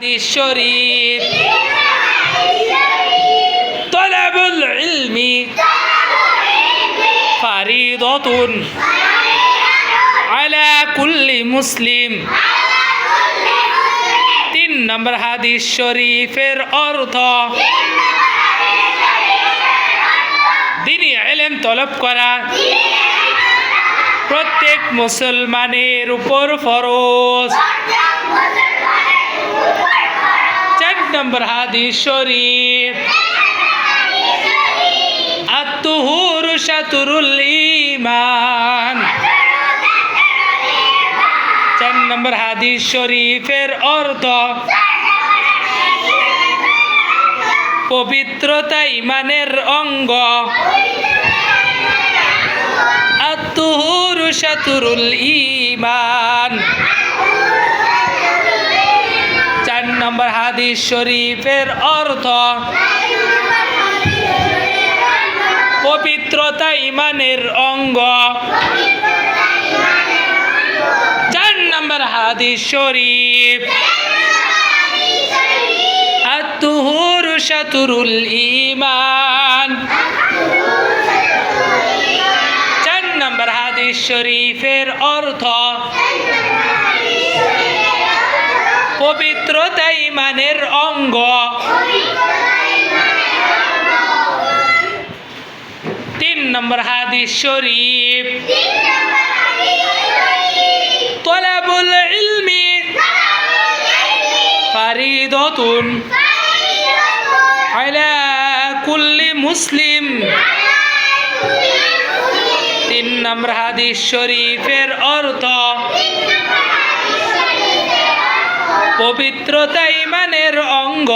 হাদিস শরীফ। তলাবুল ইলমি। ফারিদতুন। আলা কুল্লি মুসলিম। তিন নম্বর হাদিস শরীফের অর্থ। দিনী এলেম তলব করা। প্রত্যেক মুসলমানের উপর ফরজ। চার নম্বর হাদিস শরীফ আত্মহুর শাতুরুল ইমান চার নম্বর হাদিস শরীফের অর্থ পবিত্রতা ইমানের অঙ্গ আত্মহুর শাতুরুল ইমান নম্বর হাদিস শরীফের অর্থ পবিত্রতা ইমানের অঙ্গ। চার নম্বর হাদিস শরীফ। আত্মহুর ইমান চার নম্বর হাদিস শরীফের অর্থ পবিত্রতা ইমানের অঙ্গ। তিন নম্বর হাদিস শরীফ। তলাবুল ইলমি। ফারিদতুন। কুল্লি মুসলিম। তিন নম্বর হাদিস শরীফের অর্থ। পবিত্রতাই মানের অঙ্গ।